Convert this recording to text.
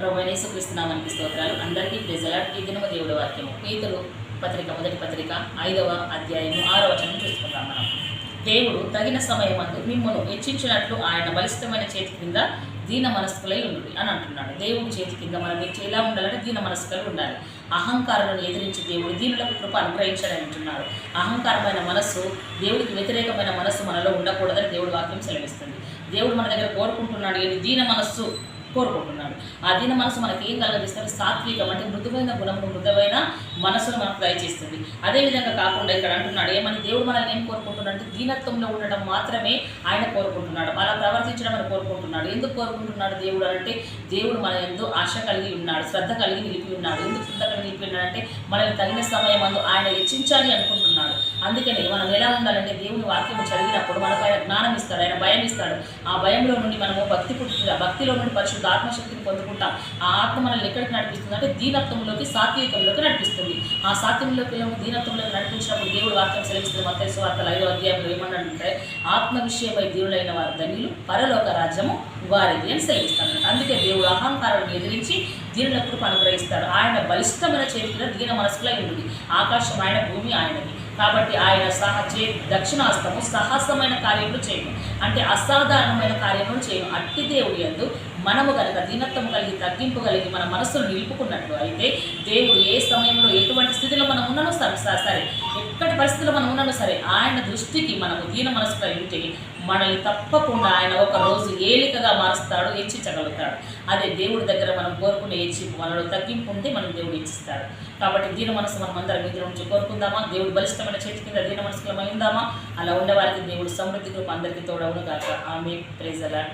ప్రభు యేసుక్రీస్తునామానికి స్తోత్రాలు. అందరికీ ప్రజలాట్ ఈ దినము దేవుడి వాక్యము. పీతలు పత్రిక మొదటి పత్రిక ఐదవ అధ్యాయము ఆరవ వచనం చూసుకుందాం మనం. దేవుడు తగిన సమయమందు మిమ్మల్ని హెచ్చించినట్లు ఆయన బలిష్టమైన చేతి కింద దీన మనస్కులై ఉండు అని అంటున్నాడు. దేవుడి చేతి కింద మనం ఎలా ఉండాలంటే దీన మనస్కులు ఉండాలి. అహంకారాలను ఎదిరించి దేవుడు దీనులకు కృప అనుగ్రహించాడని అంటున్నాడు. అహంకారమైన మనస్సు దేవుడికి వ్యతిరేకమైన మనస్సు మనలో ఉండకూడదని దేవుడు వాక్యం సెలవిస్తుంది. దేవుడు మన దగ్గర కోరుకుంటున్నాడు ఏంటి? దీన మనస్సు కోరుకుంటున్నాడు. ఆ దీన మనసు మనకి ఏం కలగజేస్తుంది సాత్వికం అంటే మృదువైన గుణము మృదువైన మనసును మనకు దయచేస్తుంది. అదేవిధంగా కాకుండా ఇక్కడ అంటున్నాడు ఏమని దేవుడు మనల్ని ఏం కోరుకుంటున్నాడు అంటే దీనత్వంలో ఉండడం మాత్రమే ఆయన కోరుకుంటున్నాడు. అలా ప్రవర్తించడం అని కోరుకుంటున్నాడు. ఎందుకు కోరుకుంటున్నాడు దేవుడు అంటే దేవుడు మన ఎందు ఆశ కలిగి ఉన్నాడు శ్రద్ధ కలిగి నిలిపి ఉన్నాడు. ఎందుకు శ్రద్ధ కలిగి నిలిపి ఉన్నాడు అంటే మనల్ని తగిన సమయం అందు ఆయన హెచ్చించాలి అనుకుంటున్నాడు. అందుకని మనం ఎలా ఉండాలంటే దేవుని వాక్యం చదివినప్పుడు మనం జ్ఞానం ఇస్తాడు ఆయన భయం ఇస్తాడు. ఆ భయంలో నుండి మనము భక్తి పుట్టిన భక్తిలో నుండి పరిశుద్ధ ఆత్మశక్తిని పొందుకుంటాం. ఆ ఆత్మ మనల్ని ఎక్కడికి నడిపిస్తుంది అంటే దీనత్వంలోకి సాత్వికంలోకి నడిపిస్తుంది. ఆ సాత్వంలోకి దీనత్వంలోకి నడిపించినప్పుడు దేవుడు వాక్యం సెలవిస్తుంది మత వార్తలు ఐదో అధ్యాయంలో ఏమన్నాడంటే ఆత్మ విషయమై దేవుడైన వారి ధన్యులు పరలోక రాజ్యము వారిది అని సెలవిస్తాడు అందుకే దేవుడు అహంకారాన్ని ఎదిరించి దీనుల కృప అనుగ్రహిస్తాడు. ఆయన బలిష్టమైన చేతిలో దీన మనసులో ఉంది ఆకాశం ఆయన భూమి ఆయనది. కాబట్టి ఆయన సహ చే దక్షిణాస్తము సాహసమైన కార్యములు చేయను. అంటే అసాధారణమైన కార్యములు చేయను. అట్టి దేవుడి యందు మనము కనుక దీనత్వం కలిగి తగ్గింపు కలిగి మన మనస్సును నిలుపుకున్నట్లు అయితే దేవుడు ఏ సమయంలో ఎటువంటి స్థితిలో మనం ఉన్నానో సరే సరే సరే ఎక్కడి పరిస్థితిలో మనం ఉన్నానో సరే ఆయన దృష్టికి మనము దీన మనసులో ఉంటే మనల్ని తప్పకుండా ఆయన ఒక రోజు ఏలికగా మారుస్తాడు హెచ్చించగలుగుతాడు. అదే దేవుడి దగ్గర మనం కోరుకునే హెచ్చింపు మనలో తగ్గింపు ఉంటే మనం దేవుడు హెచ్చిస్తాడు. కాబట్టి దీన మనసు మనం అందరం మీద నుంచి కోరుకుందామా? దేవుడు బలిష్టమైన చేతి కింద దీన మనసులో ఉందామా అలా ఉండేవారికి దేవుడు సమృద్ధి కృప అందరికీ తోడవును కాక ఆమె ప్రేజలా